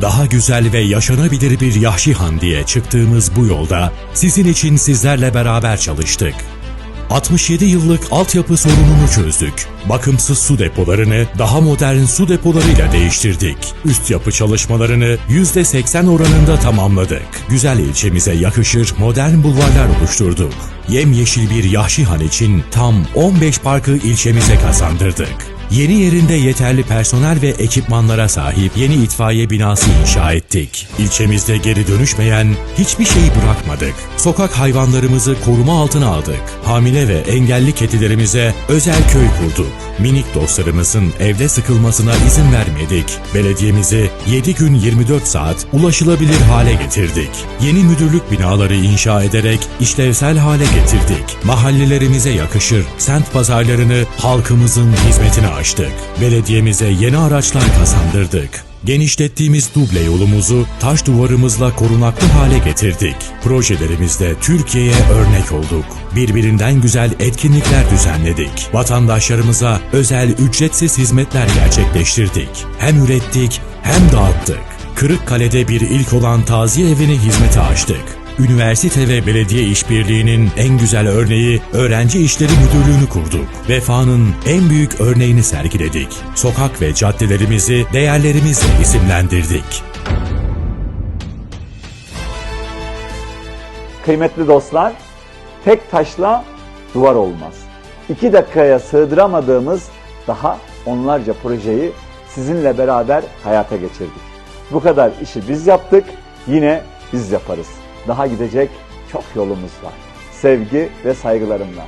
Daha güzel ve yaşanabilir bir Yahşihan diye çıktığımız bu yolda sizin için sizlerle beraber çalıştık. 67 yıllık altyapı sorununu çözdük. Bakımsız su depolarını daha modern su depolarıyla değiştirdik. Üst yapı çalışmalarını %80 oranında tamamladık. Güzel ilçemize yakışır modern bulvarlar oluşturduk. Yemyeşil bir Yahşihan için tam 15 parkı ilçemize kazandırdık. Yeni yerinde yeterli personel ve ekipmanlara sahip yeni itfaiye binası inşa ettik. İlçemizde geri dönüşmeyen hiçbir şeyi bırakmadık. Sokak hayvanlarımızı koruma altına aldık. Hamile ve engelli kedilerimize özel köy kurduk. Minik dostlarımızın evde sıkılmasına izin vermedik. Belediyemizi 7 gün 24 saat ulaşılabilir hale getirdik. Yeni müdürlük binaları inşa ederek işlevsel hale getirdik. Mahallelerimize yakışır semt pazarlarını halkımızın hizmetine açtık. Belediyemize yeni araçlar kazandırdık. Genişlettiğimiz duble yolumuzu taş duvarımızla korunaklı hale getirdik. Projelerimizde Türkiye'ye örnek olduk. Birbirinden güzel etkinlikler düzenledik. Vatandaşlarımıza özel ücretsiz hizmetler gerçekleştirdik. Hem ürettik hem dağıttık. Kırıkkale'de bir ilk olan taziye evini hizmete açtık. Üniversite ve belediye işbirliğinin en güzel örneği Öğrenci İşleri Müdürlüğü'nü kurduk. Vefanın en büyük örneğini sergiledik. Sokak ve caddelerimizi değerlerimizle isimlendirdik. Kıymetli dostlar, tek taşla duvar olmaz. İki dakikaya sığdıramadığımız daha onlarca projeyi sizinle beraber hayata geçirdik. Bu kadar işi biz yaptık, yine biz yaparız. Daha gidecek çok yolumuz var. Sevgi ve saygılarımla.